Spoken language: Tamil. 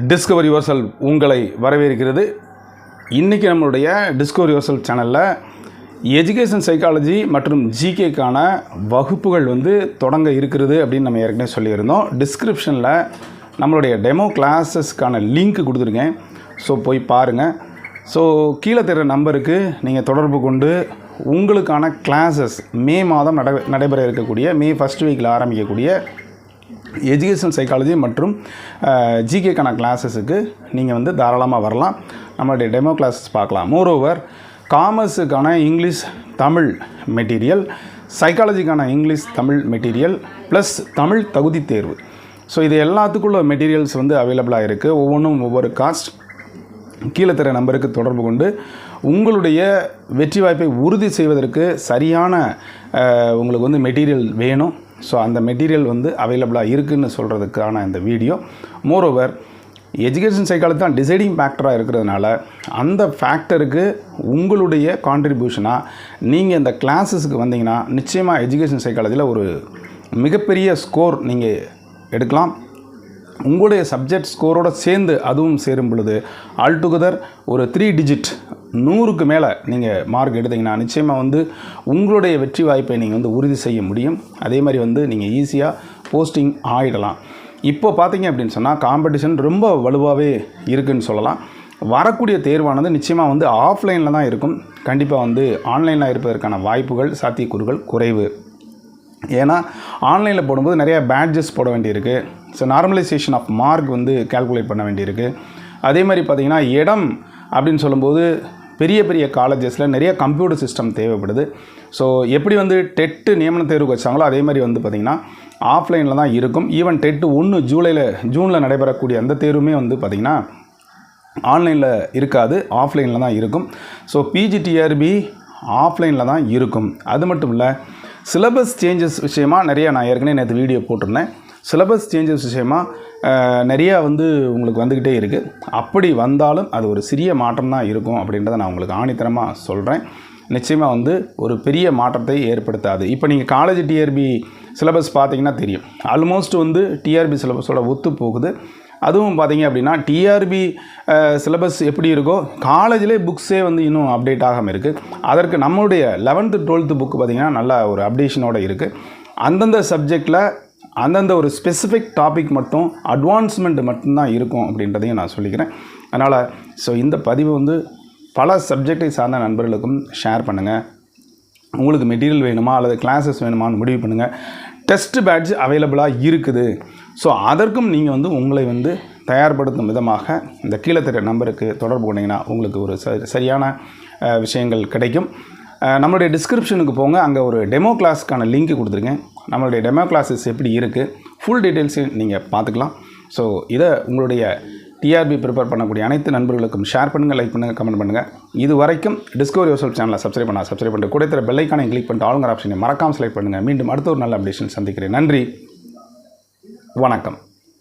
டிஸ்கவர் யுவர்செல் உங்களை வரவேற்கிறது. இன்றைக்கி நம்மளுடைய டிஸ்கவர் யுவர்செல் சேனலில் எஜுகேஷன் சைக்காலஜி மற்றும் ஜிகேக்கான வகுப்புகள் வந்து தொடங்க இருக்கிறது அப்படின்னு நம்ம ஏற்கனவே சொல்லியிருந்தோம். டிஸ்கிரிப்ஷனில் நம்மளுடைய டெமோ கிளாஸஸ்க்கான லிங்க் கொடுத்துருக்கேன். ஸோ போய் பாருங்கள் ஸோ கீழே தர நம்பருக்கு நீங்கள் தொடர்பு கொண்டு உங்களுக்கான கிளாஸஸ் மே மாதம் நட நடைபெற இருக்கக்கூடிய மே ஃபஸ்ட் வீக்கில் ஆரம்பிக்கக்கூடிய எஜுகேஷன் சைக்காலஜி மற்றும் ஜிகேக்கான கிளாஸஸுக்கு நீங்கள் வந்து தாராளமாக வரலாம். நம்மளுடைய டெமோ கிளாஸஸ் பார்க்கலாம். மோரோவர் காமர்ஸுக்கான English Tamil material சைக்காலஜிக்கான English Tamil material plus Tamil தகுதி தேர்வு. ஸோ இது எல்லாத்துக்குள்ள மெட்டீரியல்ஸ் வந்து அவைலபிளாக இருக்குது ஒவ்வொன்றும் ஒவ்வொரு காஸ்ட் கீழே தர நம்பருக்கு தொடர்பு கொண்டு உங்களுடைய வெற்றி வாய்ப்பை உறுதி செய்வதற்கு சரியான உங்களுக்கு வந்து மெட்டீரியல் வேணும். ஸோ அந்த மெட்டீரியல் வந்து அவைலபிளாக இருக்குதுன்னு சொல்கிறதுக்கான இந்த வீடியோ மோரோவர் எஜுகேஷன் சைக்காலஜி தான் டிசைடிங் ஃபேக்டராக இருக்கிறதுனால அந்த ஃபேக்டருக்கு உங்களுடைய கான்ட்ரிபியூஷனாக நீங்கள் இந்த கிளாஸஸுக்கு வந்தீங்கன்னா நிச்சயமாக எஜுகேஷன் சைக்காலஜியில் ஒரு மிகப்பெரிய ஸ்கோர் நீங்கள் எடுக்கலாம். உங்களுடைய சப்ஜெக்ட் ஸ்கோரோடு சேர்ந்து அதுவும் சேரும் பொழுது ஆல்டுகெதர் ஒரு த்ரீ டிஜிட் நூறுக்கு மேலே நீங்கள் மார்க் எடுத்தீங்கன்னா நிச்சயமாக வந்து உங்களுடைய வெற்றி வாய்ப்பை நீங்கள் வந்து உறுதி செய்ய முடியும். அதே மாதிரி வந்து நீங்கள் ஈஸியாக போஸ்டிங் ஆகிடலாம் இப்போ பார்த்தீங்க அப்படின்னு சொன்னால் காம்படிஷன் ரொம்ப வலுவாகவே இருக்குன்னு சொல்லலாம். வரக்கூடிய தேர்வானது நிச்சயமாக வந்து ஆஃப்லைனில் தான் இருக்கும். கண்டிப்பாக வந்து ஆன்லைனில் இருப்பதற்கான வாய்ப்புகள் சாத்தியக்கூறுகள் குறைவு. ஏன்னா ஆன்லைனில் போடும்போது நிறையா பேட்ஜஸ் போட வேண்டியிருக்கு. ஸோ நார்மலைசேஷன் ஆஃப் மார்க் வந்து கால்குலேட் பண்ண வேண்டியிருக்கு. அதே மாதிரி பார்த்திங்கன்னா இடம் அப்படின்னு சொல்லும்போது பெரிய பெரிய காலேஜஸில் நிறைய கம்ப்யூட்டர் சிஸ்டம் தேவைப்படுது. ஸோ எப்படி வந்து டெட்டு நியமன தேர்வுக்கு வச்சாங்களோ அதே மாதிரி வந்து பார்த்திங்கன்னா ஆஃப்லைனில் தான் இருக்கும். ஈவன் டெட்டு ஒன்று ஜூலையில் ஜூனில் நடைபெறக்கூடிய அந்த தேர்வுமே வந்து பார்த்திங்கன்னா ஆன்லைனில் இருக்காது ஆஃப்லைனில் தான் இருக்கும். ஸோ பிஜிடிஆர்பி ஆஃப்லைனில் தான் இருக்கும். அது மட்டும் இல்லை சிலபஸ் சேஞ்சஸ் விஷயமா நிறைய நான் ஏற்கனவே நேற்று வீடியோ போட்டிருந்தேன். சிலபஸ் சேஞ்சஸ் விஷயமா நிறையா வந்து உங்களுக்கு வந்துக்கிட்டே இருக்குது அப்படி வந்தாலும் அது ஒரு சிறிய மாற்றம் தான் இருக்கும் அப்படின்றத நான் உங்களுக்கு ஆணித்தரமாக சொல்கிறேன் நிச்சயமாக வந்து ஒரு பெரிய மாற்றத்தை ஏற்படுத்தாது. இப்போ நீங்கள் காலேஜ் டிஆர்பி சிலபஸ் பார்த்தீங்கன்னா தெரியும். ஆல்மோஸ்ட் வந்து டிஆர்பி சிலபஸோட ஒத்து போகுது. அதுவும் பார்த்தீங்க அப்படின்னா டிஆர்பி சிலபஸ் எப்படி இருக்கோ காலேஜிலே புக்ஸே வந்து இன்னும் அப்டேட் ஆகாமல் இருக்குது அதற்கு நம்மளுடைய லெவன்த்து டுவெல்த்து புக்கு பார்த்திங்கன்னா நல்ல ஒரு அப்டேஷனோட இருக்குது அந்தந்த சப்ஜெக்டில் அந்தந்த ஒரு ஸ்பெசிஃபிக் டாபிக் மட்டும் அட்வான்ஸ்மெண்ட் மட்டும்தான் இருக்கும் அப்படின்றதையும் நான் சொல்லிக்கிறேன். அதனால் ஸோ இந்த பதிவு வந்து பல சப்ஜெக்டை சார்ந்த நண்பர்களுக்கும் ஷேர் பண்ணுங்கள் உங்களுக்கு மெட்டீரியல் வேணுமா அல்லது கிளாஸஸ் வேணுமான்னு முடிவு பண்ணுங்கள் டெஸ்ட் பேட்ச் அவைலபிளாக இருக்குது. ஸோ அதற்கும் நீங்கள் வந்து உங்களை வந்து தயார்படுத்தும் விதமாக இந்த கீழத்தட்ட நம்பருக்கு தொடர்பு கொண்டீங்கன்னா உங்களுக்கு ஒரு ச சரியான விஷயங்கள் கிடைக்கும். நம்மளுடைய டிஸ்கிரிப்ஷனுக்கு போங்க. அங்கே ஒரு டெமோ கிளாஸ்க்கான லிங்க் கொடுத்துருக்கேன். நம்மளுடைய டெமோ கிளாஸஸ் எப்படி இருக்குது ஃபுல் டீட்டெயில்ஸையும் நீங்கள் பார்த்துக்கலாம். ஸோ இதை உங்களுடைய டிஆர்பி ப்ரிப்பேர் பண்ணக்கூடிய அனைத்து நண்பர்களுக்கும் ஷேர் பண்ணுங்கள் லைக் பண்ணுங்கள் கமெண்ட் பண்ணுங்கள் இது வரைக்கும் டிஸ்கவரி யோசல் சேனலை சப்ஸ்கிரைப் பண்ணால் சப்ஸ்கிரைப் பண்ணிட்டு கூட தர பெல்லைக்கான கிளிக் பண்ணிட்டு ஆளுங்கிற ஆப்ஷனை மறக்காமல் செலக்ட் பண்ணுங்கள் மீண்டும் அடுத்த ஒரு நல்ல அப்டேஷன் சந்திக்கிறேன். நன்றி. வணக்கம்.